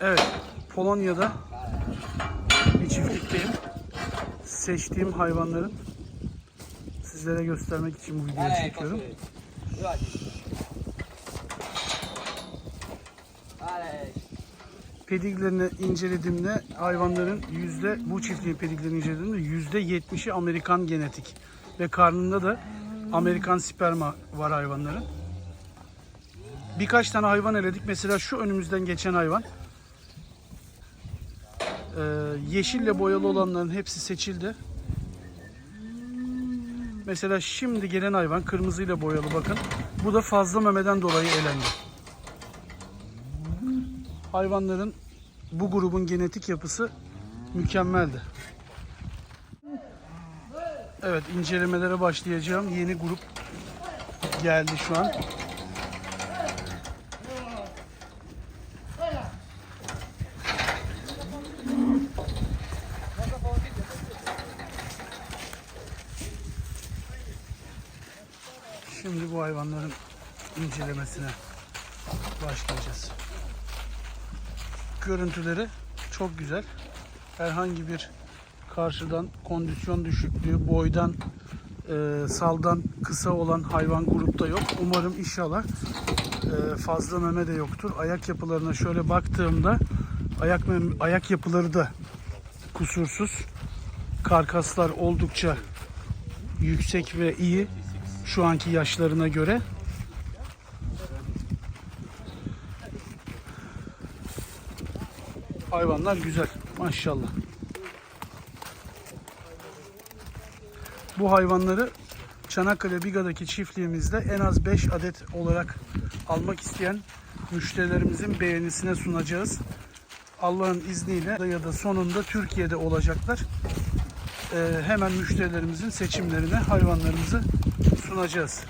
Evet, Polonya'da bir çiftlikteyim. Seçtiğim hayvanların sizlere göstermek için bu videoyu çekiyorum. Pediglerini incelediğimde hayvanların yüzde bu çiftliğin pediglerini incelediğimde yüzde yetmişi Amerikan genetik ve karnında da Amerikan sperma var hayvanların. Birkaç tane hayvan eledik. Mesela şu önümüzden geçen hayvan. Ee, yeşille boyalı olanların hepsi seçildi. Mesela şimdi gelen hayvan kırmızıyla boyalı bakın. Bu da fazla memeden dolayı elendi. Hayvanların bu grubun genetik yapısı mükemmeldi. Evet incelemelere başlayacağım. Yeni grup geldi şu an. Şimdi bu hayvanların incelemesine başlayacağız. Görüntüleri çok güzel. Herhangi bir karşıdan kondisyon düşüklüğü, boydan, e, saldan kısa olan hayvan grupta yok. Umarım inşallah e, fazla meme de yoktur. Ayak yapılarına şöyle baktığımda ayak ayak yapıları da kusursuz. Karkaslar oldukça yüksek ve iyi şu anki yaşlarına göre. Hayvanlar güzel maşallah. Bu hayvanları Çanakkale Biga'daki çiftliğimizde en az 5 adet olarak almak isteyen müşterilerimizin beğenisine sunacağız. Allah'ın izniyle ya da sonunda Türkiye'de olacaklar. Ee, hemen müşterilerimizin seçimlerine hayvanlarımızı sunacağız.